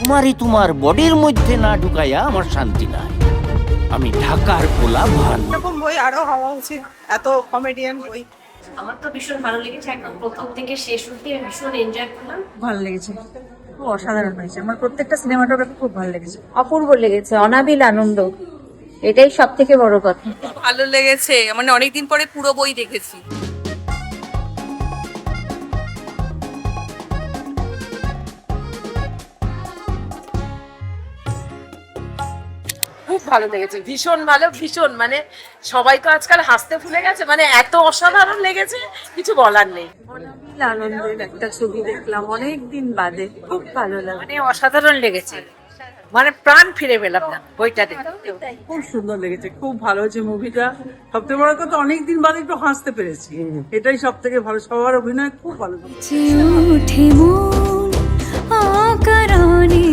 আলমারি তোমার বডির মধ্যে না ঢুকাইয়া আমার শান্তি নাই। আমি ঢাকার পোলা ভান এরকম বই? আরও হওয়া উচিত এত কমেডিয়ান বই। আমার তো ভীষণ ভালো লেগেছে। একদম প্রথম থেকে শেষ অব্দি আমি ভীষণ এনজয় করলাম। ভালো লেগেছে। খুব অসাধারণ হয়েছে। আমার প্রত্যেকটা সিনেমাটোগ্রাফি খুব ভালো লেগেছে। অপূর্ব লেগেছে। অনাবিল আনন্দ। এটাই সব থেকে বড় কথা। ভালো লেগেছে। মানে অনেকদিন পরে পুরো বই দেখেছি। খুব ভালো লেগেছে ভীষণ ভালো ভীষণ মানে সবাই তো আজকাল হাসতে ভুলে গেছে মানে এত অসাধারণ লেগেছে কিছু বলার নেই। অনাবিল আনন্দের একটা ছবি দেখলাম অনেক দিন বাদে খুব ভালো লাগল। মানে অসাধারণ লেগেছে মানে প্রাণ ফিরে পেলাম না বইটা দেখে খুব সুন্দর লেগেছে খুব ভালো হয়েছে মুভিটা। সবথেকে বড় কথা অনেকদিন বাদে একটু হাসতে পেরেছি। এটাই সব থেকে ভালো সবার অভিনয় খুব ভালো। লেগেছে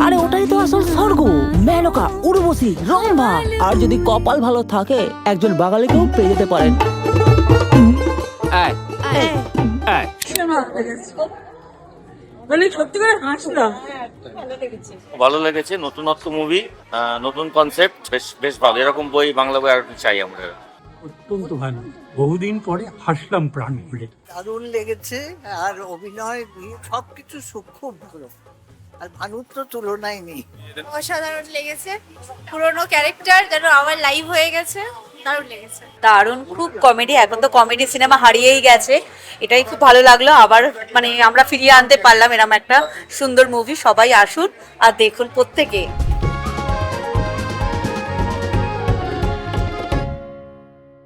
আরে ওটাই তো আসল স্বর্গ। মেনকা উর্বশী রম্ভা। আর যদি কপাল ভালো থাকে একজন বাঙালিকেও পেয়ে যেতে পারেন। আয়, আয়। মানে সত্যি করে হাসলাম ভালো লেগেছে নতুনত্ব মুভি নতুন কনসেপ্ট বেশ বেশ ভালো। এরকম বই বাংলা বই আর একটু চাই আমরা। অত্যন্ত ভালো। বহুদিন পরে হাসলাম প্রাণ খুলে দারুণ লেগেছে আর অভিনয় সবকিছু খুব ভালো। আর ভানুর তো তুলনায় নেই। অসাধারণ লেগেছে। পুরনো ক্যারেক্টার যেন আমার লাইভ হয়ে গেছে দারুণ লেগেছে। দারুণ খুব কমেডি এখন তো কমেডি সিনেমা হারিয়েই গেছে। এটাই খুব ভালো লাগল আবার মানে আমরা ফিরিয়ে আনতে পারলাম এরম একটা সুন্দর মুভি সবাই আসুন আর দেখুন প্রত্যেকে।